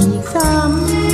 อีกซ้ำ